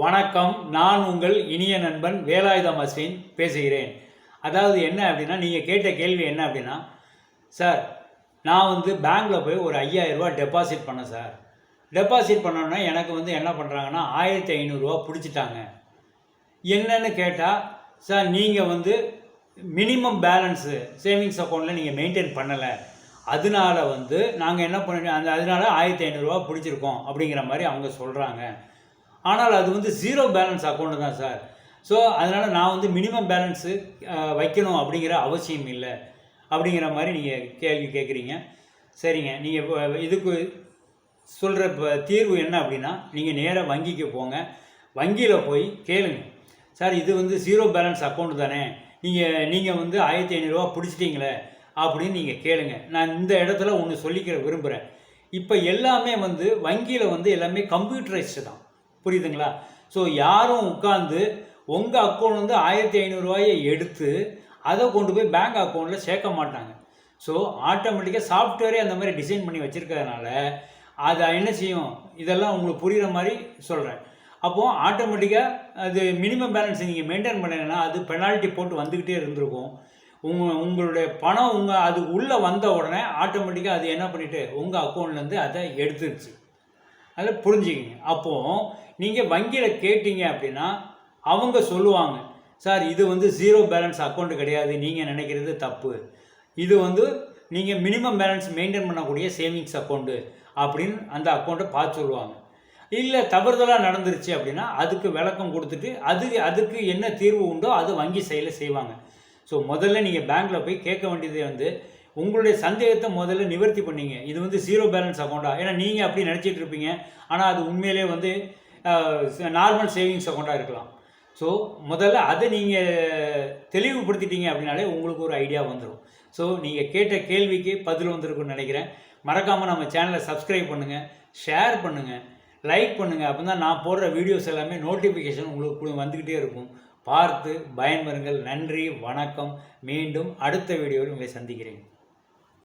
வணக்கம் நான் உங்கள் இனிய நண்பன் வேலாயுதம் அஸ்வின் பேசுகிறேன். அதாவது என்ன அப்படின்னா நீங்கள் கேட்ட கேள்வி என்ன அப்படின்னா சார் நான் வந்து பேங்க்கில் போய் ஒரு ஐயாயிரரூபா டெபாசிட் பண்ணேன் சார். டெபாசிட் பண்ணோன்னா எனக்கு வந்து என்ன பண்ணுறாங்கன்னா ஆயிரத்தி ஐநூறுரூவா பிடிச்சிட்டாங்க. என்னன்னு கேட்டால் சார் நீங்கள் வந்து மினிமம் பேலன்ஸு சேவிங்ஸ் அக்கௌண்ட்டில் நீங்கள் மெயின்டைன் பண்ணலை. அதனால வந்து நாங்கள் என்ன பண்ண அந்த அதனால ஆயிரத்தி ஐநூறுரூவா பிடிச்சிருக்கோம். அப்படிங்கிற மாதிரி அவங்க சொல்கிறாங்க ஆனால் அது வந்து ஜீரோ பேலன்ஸ் அக்கௌண்ட்டு தான் சார் ஸோ அதனால் நான் வந்து மினிமம் பேலன்ஸு வைக்கணும் அப்படிங்கிற அவசியம் இல்லை. அப்படிங்கிற மாதிரி நீங்கள் கேள்வி கேட்குறீங்க சரிங்க. நீங்கள் இதுக்கு சொல்கிற இப்போ தீர்வு என்ன அப்படின்னா நீங்கள் நேராக வங்கிக்கு போங்க. வங்கியில் போய் கேளுங்க. சார் இது வந்து ஜீரோ பேலன்ஸ் அக்கௌண்ட் தானே. நீங்கள் நீங்கள் வந்து ஆயிரத்தி ஐநூறுரூவா பிடிச்சிட்டிங்களே அப்படின்னு நீங்கள் கேளுங்க. நான் இந்த இடத்துல ஒன்று சொல்லிக்கிற விரும்புகிறேன் இப்போ எல்லாமே வந்து வங்கியில் வந்து எல்லாமே கம்ப்யூட்டரைஸ்டு தான். புரியுதுங்களா? ஸோ யாரும் உட்காந்து உங்கள் அக்கௌண்ட் வந்து ஆயிரத்தி ஐநூறுரூவாயை எடுத்து அதை கொண்டு போய் பேங்க் அக்கௌண்ட்டில் சேர்க்க மாட்டாங்க. ஸோ ஆட்டோமேட்டிக்காக சாஃப்ட்வேரே அந்த மாதிரி டிசைன் பண்ணி வச்சுருக்கிறதுனால அது என்ன செய்யும்? இதெல்லாம் உங்களுக்கு புரிகிற மாதிரி சொல்கிறேன் அப்போது ஆட்டோமேட்டிக்காக அது மினிமம் பேலன்ஸ் நீங்கள் மெயின்டைன் பண்ணீங்கன்னா அது பெனால்ட்டி போட்டு வந்துக்கிட்டே இருந்திருக்கும். உங்கள் உங்களுடைய பணம் உங்கள் அது உள்ளே வந்த உடனே ஆட்டோமேட்டிக்காக அது என்ன பண்ணிவிட்டு உங்கள் அக்கௌண்ட்லேருந்து அதை எடுத்துருச்சு. அதில் புரிஞ்சுக்கிங்க. அப்போது நீங்கள் வங்கியில் கேட்டீங்க அப்படின்னா அவங்க சொல்லுவாங்க சார் இது வந்து ஜீரோ பேலன்ஸ் அக்கௌண்ட் கிடையாது. நீங்கள் நினைக்கிறது தப்பு. இது வந்து நீங்கள் மினிமம் பேலன்ஸ் மெயின்டைன் பண்ணக்கூடிய சேவிங்ஸ் அக்கௌண்ட்டு அப்படின்னு அந்த அக்கௌண்ட்டை பார்த்து சொல்லுவாங்க. இல்லை தவறுதலாக நடந்துருச்சு அப்படின்னா அதுக்கு விளக்கம் கொடுத்துட்டு அது அதுக்கு என்ன தீர்வு உண்டோ அது வங்கி செயலில் செய்வாங்க. ஸோ முதல்ல நீங்கள் பேங்க்கில் போய் கேட்க வேண்டியது வந்து உங்களுடைய சந்தேகத்தை முதல்ல நிவர்த்தி பண்ணீங்க. இது வந்து ஜீரோ பேலன்ஸ் அக்கௌண்ட்டா ஏன்னா நீங்கள் அப்படி நினச்சிட்டு இருப்பீங்க. ஆனால் அது உண்மையிலே வந்து நார்மல் சேவிங்ஸ் அக்கௌண்ட்டாக இருக்கலாம். ஸோ முதல்ல அதை நீங்கள் தெளிவுபடுத்திட்டீங்க அப்படின்னாலே உங்களுக்கு ஒரு ஐடியா வந்துடும் ஸோ நீங்கள் கேட்ட கேள்விக்கு பதில் வந்திருக்குன்னு நினைக்கிறேன். மறக்காமல் நம்ம சேனலை சப்ஸ்கிரைப் பண்ணுங்கள் ஷேர் பண்ணுங்கள் லைக் பண்ணுங்கள் அப்போ தான் நான் போடுற வீடியோஸ் எல்லாமே நோட்டிஃபிகேஷன் உங்களுக்கு வந்துக்கிட்டே இருக்கும். பார்த்து பயன்பெறுங்கள். நன்றி. வணக்கம். மீண்டும் அடுத்த வீடியோவில் உங்களை சந்திக்கிறேன்.